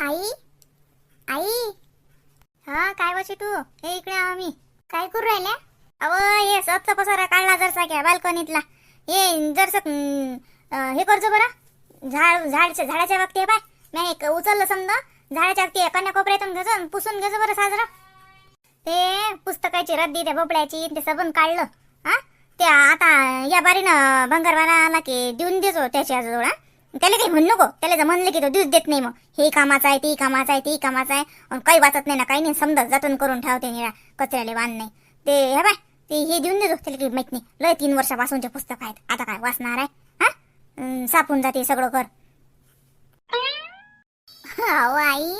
आई? आई? हा काय वाचे तू? हे इकडे आहो मी. काय करू राहिल्या? अव हे सबचा पसारा काढला जरसा घ्या बाल्कनीतला. हे जरस हे करजो बरं. झाड झाडच्या झाडाच्या बाबतीत पाय. मी एक उचललं समजा. झाडाच्या बाबतीत एखाद्या कोपऱ्यातून घेजो पुसून घेजो बरं साजरा. ते पुस्तकाची रद्दी त्या भोपळ्याची ते सबन काढलं. हा? ते आता या बारीनं भंगारवाला आला की देऊन देजो त्याच्याजवळ त्याला काही म्हणू नको. त्याला जर म्हणलं की तो दिवस देत नाही मग. हे कामाचं आहे ते कामाचं आहे ते कामाचं आहे. आणि काही वाचत नाही ना काही नाही. समजा जतन करून ठेवते निळा. कचऱ्याला वाण नाही. ते हे बाय ते हे देऊन देतो. त्याला काही माहीत नाही. लय तीन वर्षापासूनचे पुस्तक आहेत. आता काय वाचणार आहे? हा? सापून जाते सगळं कर अहो आई.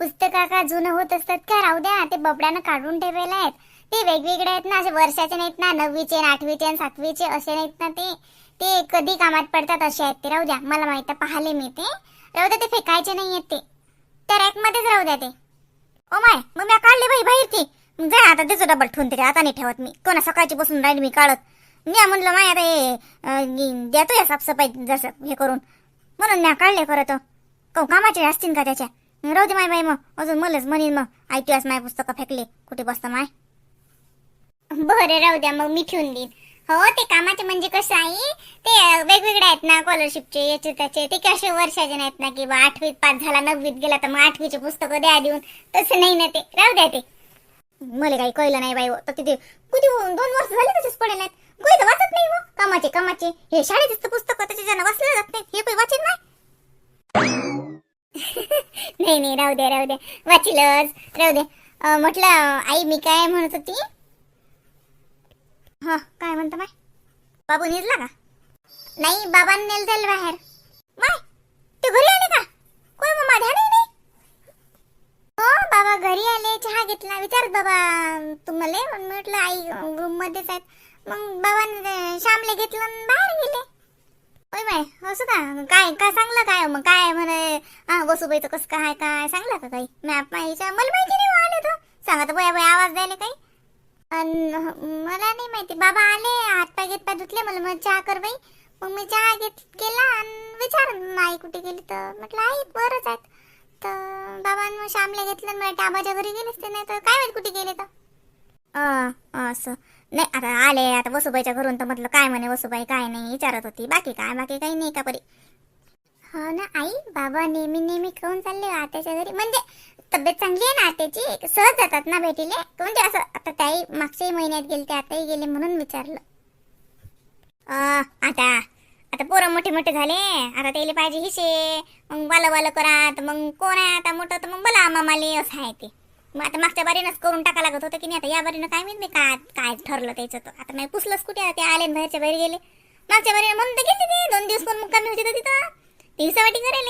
पुस्तका का जुनं होत असतात का? राहू द्या. ते बबड्यानं काढून ठेवलेले आहेत. ते वेगवेगळे आहेत ना असे वर्षाचे नाहीत ना नववीचे आठवीचे आणि सातवीचे असे नाहीत ना ते. ते कधी कामात पडतात असे आहेत ते राहू द्या. मला माहीत पाहिले मी ते राहू द्या ते फेकायचे नाही आहेत ते. त्या रॅक मध्येच राहू द्या ते. ओ माय मग मी काढले बाई बाहेर ती जा आता त्याचं डबल ठेवून त्याच्या आता नाही ठेवत मी. कोणा सकाळची बसून राहील मी काढत. मी म्हणलं माय आता हे अं, देतो या साफसफाई जसं हे करून. म्हणून मी काढले खरं तर. कौ कामाचे असतील का त्याच्या? राहू दे माय बाई मग. अजून मलाच म्हणीन मग. ऐकूयास माय पुस्तकं फेकले. कुठे बसतं माय? बरं राहू द्या मग मी ठेवून देईन. हो ते कामाचे म्हणजे कसं आहे ते वेगवेगळे आहेत ना स्कॉलरशिपचे याचे त्याचे ते कसे वर्षाचे नाहीत ना की बा आठवीत पास झाला नववीत गेला तर मग आठवीचे पुस्तकं द्या देऊन. तसं नाही ना ते. राहू द्या ते. मला काही कळलं नाही बाई हो. तर तिथे किती हो, दोन वर्ष झाले तसेच पडेल आहेत. कोणी तर वाचत नाही हो. कामाचे कामाचे. हे शाळेचे पुस्तक त्याच्या वाचले जात नाही हे काही वाचत नाही नाही नाही राहू द्या राहू द्या. वाचिलच. राहू द्या. म्हटलं आई मी काय म्हणत होती? हा काय म्हणतो माय बाबू निजला का? नाही बाबांनी नेल जाईल बाहेर. माय ते घरी आले का? कोण मग माझ्या नाही हो बाबा घरी आले चहा घेतला. विचारत बाबा तुम्हाला म्हटलं आई रूम मध्येच आहेत. मग बाबांनी श्यामले घेतलं आणि बाहेर गेले. होय बाय असं का? काय काय सांगलं काय? मग काय म्हणे? हा वसुबाईचं कसं काय काय? सांगलं का काही? मॅप माहिती मला माहिती नाही हो आले तर सांगा तर बया बया आवाज द्यायला काही. मला नाही माहिती. बाबा आले हात पाय घेत पाय धुतले. मला मग चहा कर बाई. मग मी चहा घेत केला आणि विचार आई कुठे गेली तर? म्हटलं आई बरंच आहेत. तर बाबांनी श्यामला घेतलं मग टाबाच्या घरी गेलेच ते नाही तर काय माहीत कुठे गेले तर? अं, असं. नाही आता आले. आता वसुबाईच्या घरून तर म्हटलं काय म्हणे वसुबाई काय नाही विचारत होती. बाकी काय बाकी काही नाही का परी हो ना आई. बाबा नेहमी नेहमी खाऊन चालले आत्याच्या घरी. म्हणजे तब्येत चांगली आहे ना आत्याची? सहज जातात ना भेटीले? म्हणजे असं आता त्याही मागच्याही महिन्यात गेले ते आताही गेले म्हणून विचारलं. आता आता पोरं मोठे मोठे झाले. आता त्याला पाहिजे हिशे. मग वालं वालं करा तर मग कोण आहे आता मोठं? तर मग बोला मामाले असं आहे ते. मग आता मागच्या बारीनंच करून टाका लागत होतं की नाही? आता या बारीनं काय माहीत नाही काय काय ठरलं त्याचं तर. आता नाही पुसलंच कुठे? ते आले बाहेरच्या बाहेर गेले. मागच्या बारीनं म्हणून तर गेले ते. दोन दिवस कोण मुक्कामी होते तर तिथं. दिवसावाटी करेल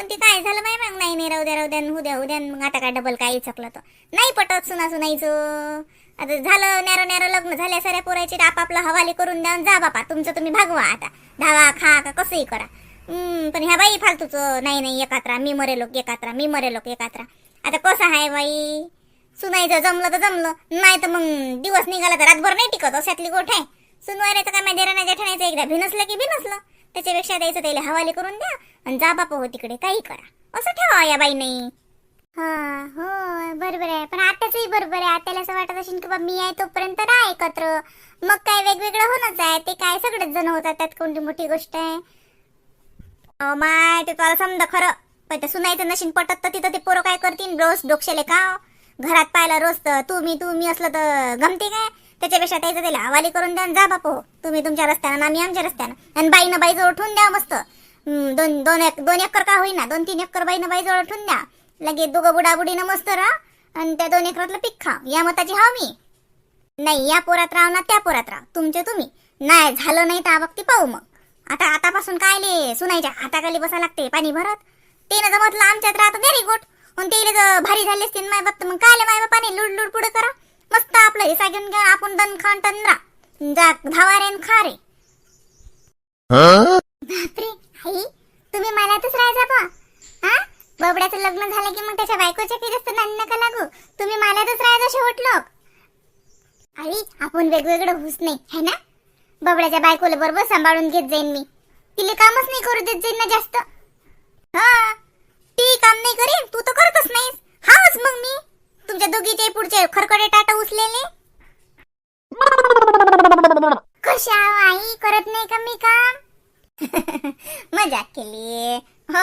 पण ते काय झालं माहिती मग नाही नाही राहू द्या राहू द्या उद्या उद्या मग आता काय डबल काही चकलं तर. नाही पटत सुना सुनायचं आता झालं नॅरो नॅरो लग्न झाल्या साऱ्या पोरायचे तर आपापला हवाले करून द्या जा बापा. तुमचं तुम्ही भागवा आता. धावा खा का कसंही करा. पण ह्या बाई फालतूचं. नाही नाही एकात्रा. मी मरे लोक एकात्रा. मी मरे लोक एकात्रा. आता कसं आहे बाई? सुनायचं जमलं तर जमलं. नाही तर मग दिवस निघाला तर रातभर नाही टिकत अशातली गोठ आहे. सुनवायचं काय माहिती नाही जेठाण्याचं एकदा भिनसलं की भिनसलं. त्याच्यापेक्षा द्यायचं त्याला हवाले करून द्या. आणि जा बापा हो तिकडे काही करा. असं ठेवा या बाई नाही हा हो बरोबर आहे. पण आत्याचंही बरोबर आहे. आत्याला असं वाटत असेल की बा मी आहे तोपर्यंत राहा एकत्र. मग काय वेगवेगळं होणंच आहे. ते काय सगळेच जण होतात त्यात कोणती मोठी गोष्ट आहे? अहो माय ते तुला समजा खरं. पण ते सुनायचं नशीन पटत तर तिथं ते पोरं काय करतील? रोज डोक्षेले का? घरात पाहायला रोज तर तू मी तू मी असलं तर गमते काय? त्याच्यापेक्षा त्याचं त्याला हवाली करून द्या जा बापू तुम्ही तुमच्या रस्त्यानं आम्ही आमच्या रस्त्यानं. आणि बाईनं बाईजवळ उठून द्या मस्त. दोन दोन एक दोन एकर का होईना दोन तीन एकर बाईनं बाईजवळ ठेवून द्या. लगे दोघं बुडाबुडीनं मस्त राहा आणि त्या दोन एकरातलं पीक खा. या मताची हाव मी. नाही या पोरात राव ना त्या पोरात राव तुमचे तुम्ही. नाही झालं नाही तर बाबती पाहू मग. आता आतापासून काय ले सुनायच्या हाताखाली बसा लागते पाणी भरत. ते ना जमतलं आमच्यात राहतं व्हेरी गुड पण ते जर भारी झाले असते माय बाप मग काय माय बापाने? लुड लुड पुढे करा. मस्त आपलं हिसा घेऊन घ्या आपण दन खान राहा जा धावा रे खा रे. बापरे आई तुम्ही मलातच राहायचा बा. हा? बबड्याचं लग्न झालं की मग त्याच्या बायकोच्या फिरस्त नाणी नका लागू. तुम्ही मलातच राहायचा शेवट लोक. आई आपण वेगवेगळं हुस नाही है ना? बबड्याच्या बायकोला बरोबर सांभाळून घेत जाईन मी. तिला कामच नाही करू देत जाईन ना जास्त. हा? ती काम नाही करेन तू तर करतच नाहीस. हाच मग मी. तुमच्या दोघीचे पुढचे खरकडे टाटा उचलेले. कशा आई करत नाही का मी काम? मजाक केली. हो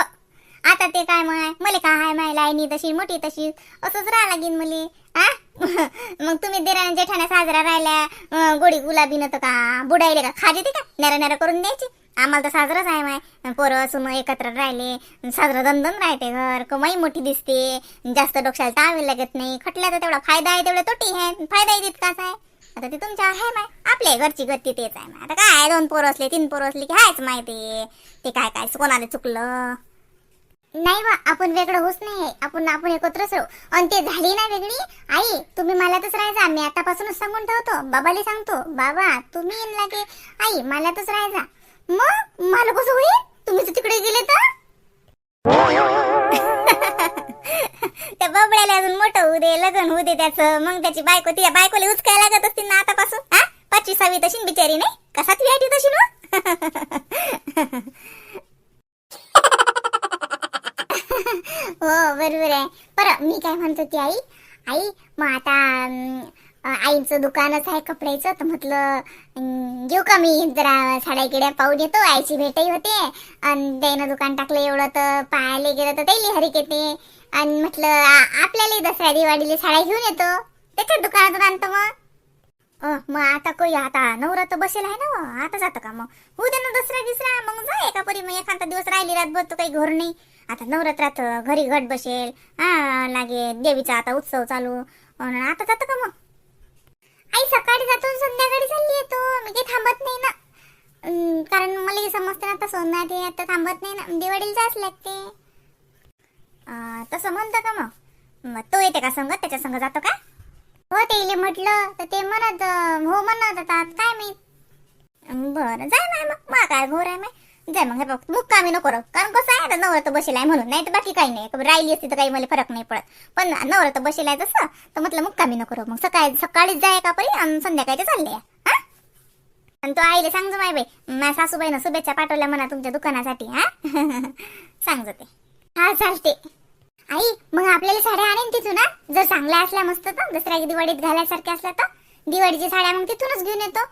आता ते काय माय? मले काय हाय माय लायनी तशी मोठी तशी? असंच राहा लागीन मले आ? मग तुम्ही देरा जेठाण्या साजरा राहिल्या गोडी गुलाबी नव्हतं का? बुडायले का? खाजे ते का? नेरा नेरा करून द्यायची? आम्हाला तर साजराच आहे माय. पोरं सुन एकत्र राहिले साजरं दणदण राहते घर. कमाई मोठी दिसते. जास्त डोक्याला तावे लागत नाही. खटल्याचा तेवढा फायदा आहे तेवढा तोटी आहे. फायदाही तितकाच आहे. आता ते तुमच्या आहे माय आपल्या घरची गती तेच आहे माय आता काय दोन पोरं असले तीन पोरं असले की हायच माहिती. ते काय काय कोणाला चुकलं? नाही बा आपण वेगळं होच नाही. आपण आपण एकत्रच राहू. आणि ते झाली ना वेगळी? आई तुम्ही मलातच राहायचा. मी आतापासूनच सांगून ठेवतो. बाबाला सांगतो. बाबा तुम्ही लागे. आई मलातच राहायचा. मग? मला कसं होईल? तुम्ही तिकडे गेले तर? त्या बबड्याला अजून मोठं होऊ दे लग्न होऊ दे त्याचं. मग त्याची बायको तिच्या बायकोला उचकायला लागत असतील ना आतापासून हा? पाचवी सहावी तशी बिचारी नाही? का सातवी आठवी तशी ना हो बरोबर आहे. बरं मी काय म्हणत होती आई? आई मग आता आईच आईचं दुकानच आहे कपड्याचं तर म्हटलं घेऊ का मी? जरा साड्या किड्या पाहून येतो आईची भेटही होते. आणि त्यानं दुकान टाकलं एवढं तर पाहायला गेलं तर त्याला हरिक येते आणि म्हटलं आपल्यालाही आपल्याला दसऱ्या दिवाळीला साड्या घेऊन येतो. त्याच्या दुकानातून आणतो मग. मग आता कोई आता नवरा तर बसेल आहे ना आता जातं का मग? उद्या ना दसरा गिसरा मग जा एका परी मग एखादा दिवस राहिली रातभर बसतो काही घर नाही. आता नवरात्रात घरी घट बसेल. हा लागे देवीचा आता उत्सव चालू. आता जातं का मग? आई सकाळी जातो संध्याकाळी चालली येतो. मी काही थांबत नाही ना. कारण मला हे समजते ना आता सोनात आहे आता थांबत नाही ना. दिवाळीला जाच लागते. तसं म्हणतं का मग? मग तो येते का संग? त्याच्या संग जातो का? हो ते इले म्हटलं तर ते म्हणत हो म्हणत होतात. काय मी? बरं जाय माय मग. मा काय घोर आहे माय? जाय मग हे बघ मुक्कामी नको करू कारण कसं आहे आता नवरा तर बसेल आहे म्हणून. नाही तर बाकी काही नाही. राहिली असती तर काही मला फरक नाही पडत. पण नवरा तर बसेल आहे तसं तर म्हटलं मुक्कामी नको करू मग सकाळी सकाळीच जाय का परी? आणि संध्याकाळचे चालले हा? आणि तो आईले सांग माय बाई माझ्या सासूबाईनं शुभेच्छा पाठवल्या म्हणा तुमच्या दुकानासाठी हा? सांग ते. हा चालते. आई मग आपल्याला साड्या आणेन तिथून जर चांगल्या असल्या मस्त तर. दसऱ्या दिवाळीत घालायसारख्या असल्या तर. दिवाळीची साड्या मग तिथूनच घेऊन येतो.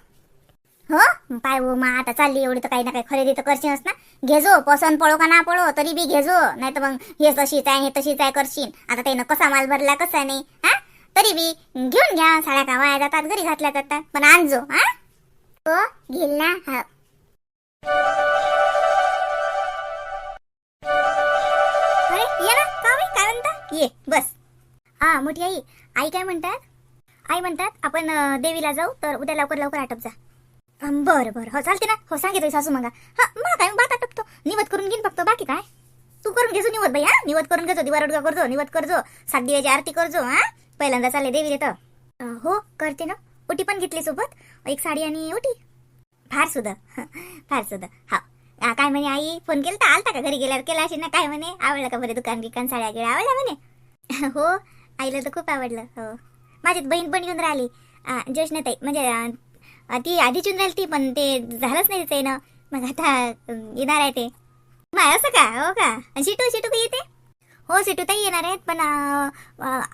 हो? पाय हो मग आता चालली एवढी तर काही ना काही खरेदी तर करशीलच ना. घेजो पसंत पडो का ना पळो तरी बी घेजो नाही तर मग हे तशीच आहे हे तशीच आहे करशील. आता त्यानं कसा माल भरला कसा नाही हा? तरी बी घेऊन घ्या. साड्या का वाया जातात घरी घातल्या जातात. पण आणजो हा? हो घेईल ना. हा. ये बस. हा मोठी आई. आई काय म्हणतात? आई म्हणतात आपण देवीला जाऊ तर उद्या लवकर लवकर आटप जा. बर बरं बरं. हो चालते ना. हो सांगितलं सासू मगा. हा मग काय बात आटपतो निवत करून घेईन फक्त बाकी काय? तू करून घेजो निवत बाई हा? निवत करून घेजो दिवा करजो निवत करजो सात दिव्याची आरती करजो हा? पहिल्यांदा चालले देवी देतं हो करते ना. ओटी पण घेतली सोबत. एक साडी आणि ओटी फार सुद्धा फार सुद्धा हा आ, काय म्हणे आई? फोन केला तर आलता का घरी गेल्यावर? केला अशी ना? काय म्हणे? आवडलं का बरे दुकान बिकान साड्या गिड्या? आवडल्या म्हणे? हो आईला तर खूप आवडलं हो. माझी बहीण पण येऊन राहिली. आ, म्हणजे आ, ती आधीच येऊन राहिली ती पण ते झालंच नाही तिचं येणं. मग आता अं, येणार आहे ते. मग असं का? हो का? आणि शिटू शिटू का येते? हो सिटूताई येणार आहेत पण अं,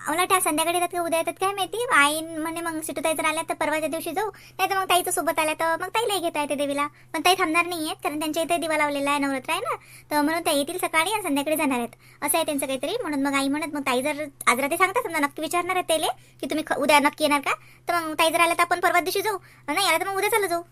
मला त्या संध्याकाळी येतात का उद्या येतात काय माहिती? आईन म्हणे मग सिटूताई जर आल्या तर परवाच्या दिवशी जाऊ नाही तर मग ताईचं सोबत आल्या तर मग ताईलाही घेता येते देवीला. पण ताई थांबणार नाही आहेत कारण त्यांच्या इथे दिवा लावलेला आहे नवरात्र आहे ना. तर म्हणून त्या येतील सकाळी आणि संध्याकाळी जाणार आहेत. असं आहे त्यांचं काहीतरी. म्हणून मग आई म्हणत मग ताई जर आज रात्री सांगता समजा नक्की विचारणार आहेत त्याला की तुम्ही उद्या नक्की येणार का? तर मग ताई जर आल्या तर आपण परवा दिवशी जाऊ. नाही आलं तर मग उद्या चालू जाऊ.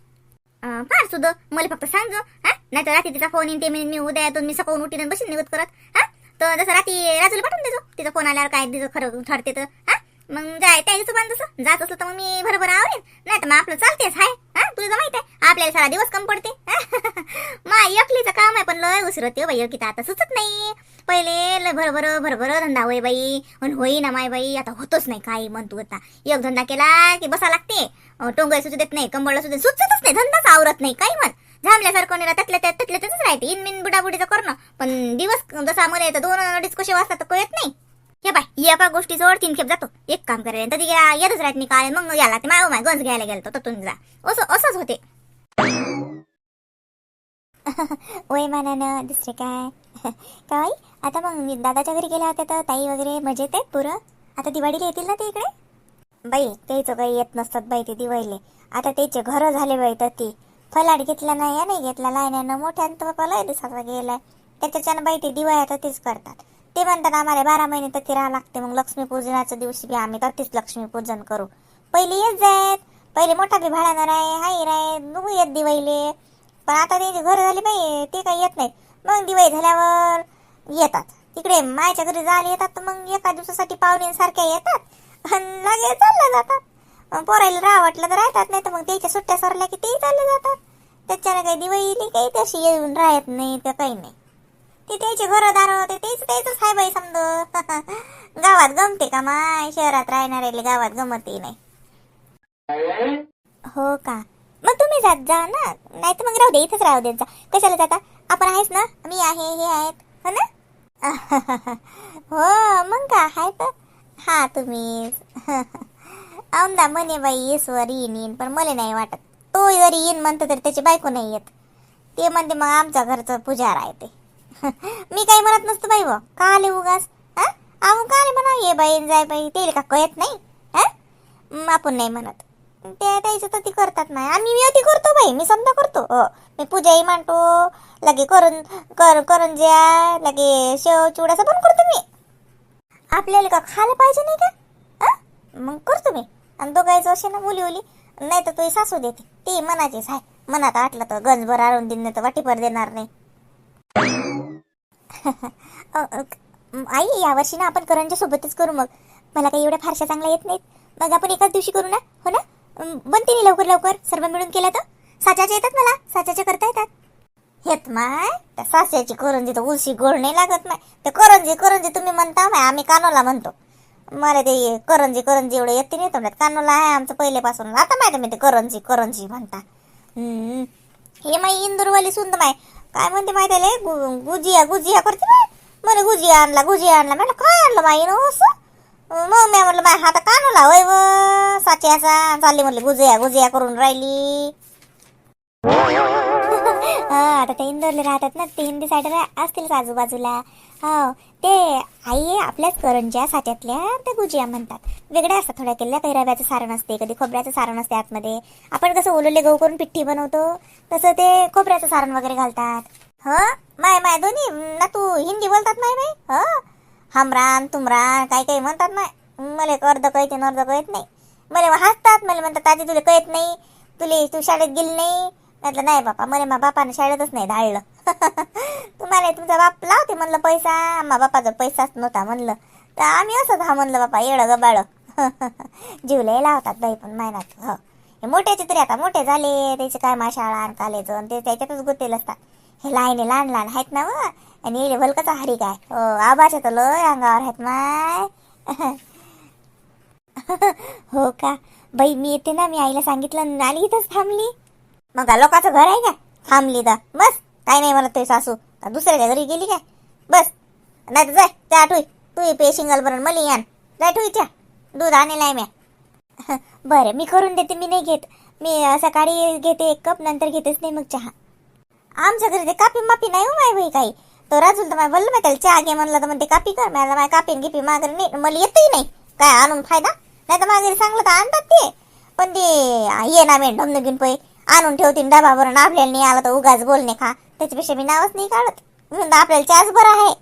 फार सुद्धा मला फक्त सांग हा? नाही तर रात्री तिचा फोन येईन ते मी उद्या येतो मी सकाळून उठीन आणि बसून निवत करत हा? तर जसं राती राजूला पाठवून देतो तिचा फोन आल्यावर काय दिसं खरं ठरते तर. हा? मग जाय त्या हिशोबाने तसं. जात असलं तर मग मी भरभर आवरेन. नाही तर मग आपलं चालतेच हाय. हा? तुला माहीत आहे. आपल्याला सारा दिवस कम पडते. मा एकलीचं काम आहे पण लय उशीर होते हो बाई. की आता सुचत नाही. पहिले लय भरभर भरभर धंदा होय बाई. पण होई ना माय बाई. आता होतच नाही काही म्हणतो आता. एक धंदा केला की बसा लागते. टोंगळ सुचू देत नाही कंबळ सुचू सुचतच नाही. धंदाच आवरत नाही. काही म्हण. झांबल्यासारखं नाही त्यातल्या त्यात त्यातल्या त्यातच राहते. इन मिन बुडाबुडीचं करणं. पण दिवस जसा मला येतं दोन अडीच कसे वाजतात तर कळत नाही. हे बाय एका गोष्टीजवळ तीन खेप जातो. एक काम करायला तर ती येतच राहत नाही काय मग याला ते माय माय गंज घ्यायला गेलो तर तुम्ही जा. असं असंच होते. ओय मानानं दुसरे काय? काय आता मग मी दादाच्या घरी गेल्या होत्या तर ताई वगैरे मजेत आहेत पुरं? आता दिवाळीला येतील ना ते इकडे? बाई त्याचं काही येत नसतात बाई ते दिवाळीले. आता त्याचे घरं झाले बाई तर ते. फलाट घेतला नाही या नाही. घेतला लायण्यानं मोठ्यानं तर बाबा लय दिवसाचा गेलाय. त्याच्याच्यानं बाई ते दिवाळी आता तेच करतात. ते म्हणतात आम्हाला बारा महिने तर ते राहा लागते. मग लक्ष्मीपूजनाच्या दिवशी बी आम्ही तर तीच लक्ष्मीपूजन करू. पहिले येत जायत. पहिले मोठा बी भाड्यानं राय हाय राय नुकू येत दिवाळीले. पण आता त्यांची घर झाली बाई ते काही येत नाहीत. मग दिवाळी झाल्यावर येतात. तिकडे मायच्या घरी जायला येतात तर मग एका दिवसासाठी पाहुण्यांसारख्या येतात. आणि लगेच चालल्या जातात. पोरायला राहा वाटलं तर राहतात नाही तर मग त्याच्या सुट्ट्या सरल्या की तेही चालले जातात. त्याच्यानं काही दिवाळी काही तशी येऊन राहत नाही तर काही नाही. ते त्याचे घरदार होते तेच तेच हाय बाई समज. गावात गमते का माय? शहरात राहणाऱ्याला गावात गमतही नाही. हो का? मग तुम्ही जात जा ना. नाही तर मग राहू दे इथंच राहू देत जा. कशाला जाता? आपण आहेस ना? मी आहे हे आहेत. हो ना? हो मग का? आहे तर. हा तुम्ही औंदा म्हणे बाई येसवर येईन येईन. पण मला नाही वाटत. तो जरी येईन म्हणतो तरी त्याची बायको नाही येत. ते म्हणते मग आमच्या घरचं पुजार आहे ते. मी काही म्हणत नसतो बाई व का आले उगाच? हा? आम्ही का आले म्हणा ये बाई जाय बाई ते का कळत नाही? हा? आपण नाही म्हणत. ते त्याचं तर ती करतात नाही आम्ही मी अति करतो बाई मी समजा करतो. हो मी पूजाही मांडतो लगे करून कर करून ज्या लगे शेव चिवडाचं पण करतो मी. आपल्याला का खायला पाहिजे नाही का? हा? मग करतो मी. आणि दोघायचं असे ना मुली उली नाही तर तुझी सासू देते. ती मनाचीच आहे. मनात आटलं तर गंजभर आणून दिन नाही तर वाटीभर देणार नाही. आई यावर्षी ना आपण करंच्या सोबतच करू मग. मला काही एवढ्या फारशा चांगल्या येत नाहीत. मग आपण एकाच दिवशी करू ना? हो ना? बनते नाही लवकर लवकर. सर्व मिळून केलं तर? साच्याच्या येतात मला? साच्याच्या करता येतात? हेत माय त्या सास्याची करंजी तर उलशी गोड नाही लागत माय. ते करंजी करंजी तुम्ही म्हणता माय आम्ही कानोला म्हणतो. मला ते करंजी करंजी एवढं येते नाही तोंडात. कानूला आहे आमचं पहिल्यापासून. आता माहिती मी ते करंजी करंजी म्हणता. हे माई इंदूरवाली सुंद माय. काय म्हणते माहिती आहे गु- गुजिया गुजिया करते ना म्हणे गुजिया आणला गुजिया आणला. म्हटलं काय आणलं माई न असं? मग मी म्हटलं माय आता कानूला होय व. साच्याचा चालली म्हटली गुजिया गुजिया करून राहिली. आता ते इंदोरले राहतात ना ते हिंदी साईड असतील आजूबाजूला? हो ते आई आपल्याच करंज्या साच्यातल्या त्या गुजिया म्हणतात. वेगळ्या असतात थोड्या केल्या काही रव्याचं सारण असते कधी खोबऱ्याचं सारण असते आतमध्ये. आपण कसं ओलले गहू करून पिठ्ठी बनवतो तसं ते खोबऱ्याचं सारण वगैरे घालतात. ह? माय माय दोन्ही? ना तू हिंदी बोलतात माय माय ह? हो? हमरान तुमरान काही काही म्हणतात माय? मला अर्ध कळते अर्ध कळत नाही. मला हसतात मला म्हणतात ताजी तुला कळत नाही तुले तू शाळेत गेली नाही. म्हटलं नाही बापा मला मा बापानं शाळेतच नाही धाडलं. तुम्हाला तुमचा बाप लावते म्हणलं पैसा. मा बापाचा पैसाच नव्हता म्हणलं तर आम्ही असंच हा म्हणलं बापा येडं गबाळ जीवलंय लावतात बाई पण मायनात हो. हे मोठ्याचे तरी आता मोठे झाले. त्याचे काय मा शाळा आणि कॉलेज ते त्याच्यातच गुतेल असतात. हे लहान लहान लहान आहेत ना व. आणि येले भलकचा हरी काय? हो आबाच्या तर लय अंगावर आहेत माय. हो का? बाई मी येते ना मी आईला सांगितलं आणि इथंच थांबली. मग का लोकांचं घर आहे का? थांबली तर. बस काही नाही म्हणत ते सासू. दुसऱ्याच्या घरी गेली काय? बस. नाही तर जाय त्या ठुई तू पे शिंगल बरं मला यान जाय ठू इच्छा दूध आणेल आहे म्या. बरं मी करून देते मी नाही घेत. मी सकाळी घेते एक कप नंतर घेतेच नाही मग चहा. आमच्या घरी ते कापी मापी नाही हो माय भाई काही. तो राजूल तर माय बोललं माय त्याला चहा घे म्हणलं तर म्हणते कापी कर. मला माय कापीन गिपी मागरी नाही मला येतही नाही. काय आणून फायदा? नाही तर मागरी सांगलं तर आणतात ते. पण ते ये ना मी ढमन घेऊन पै. आणून ठेवतील डबाभर आपल्याला नाही आलं तर उगाच बोलणे खा. त्याच्यापेक्षा मी नावच नाही काढत. म्हणून आपल्याला चहाच बरं आहे.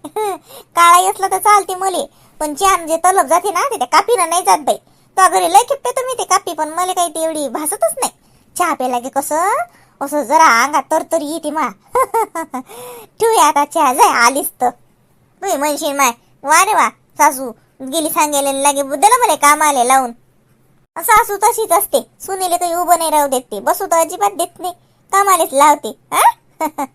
काळा असला तर चालते मले. पण चहा जे तलब जाते ना ते त्या कापीनं नाही जात बाई. तो घरी लय खेपते तुम्ही ते कापी पण मला काही ते एवढी भासतच नाही. चहा प्यायला की कसं? असं जरा अंगात तरतरी येते मा. ठेवूया आता चहा जाय आलीस तर. तुम्ही म्हणशील माय वा रे वा सासू गेली सांगायला लागे बुद्ध मला काम आले लावून. सासू तशीच असते. सुनेले काही उभं नाही राहू देत ते. बसू तर अजिबात देत नाही. कामालेच लावते हा?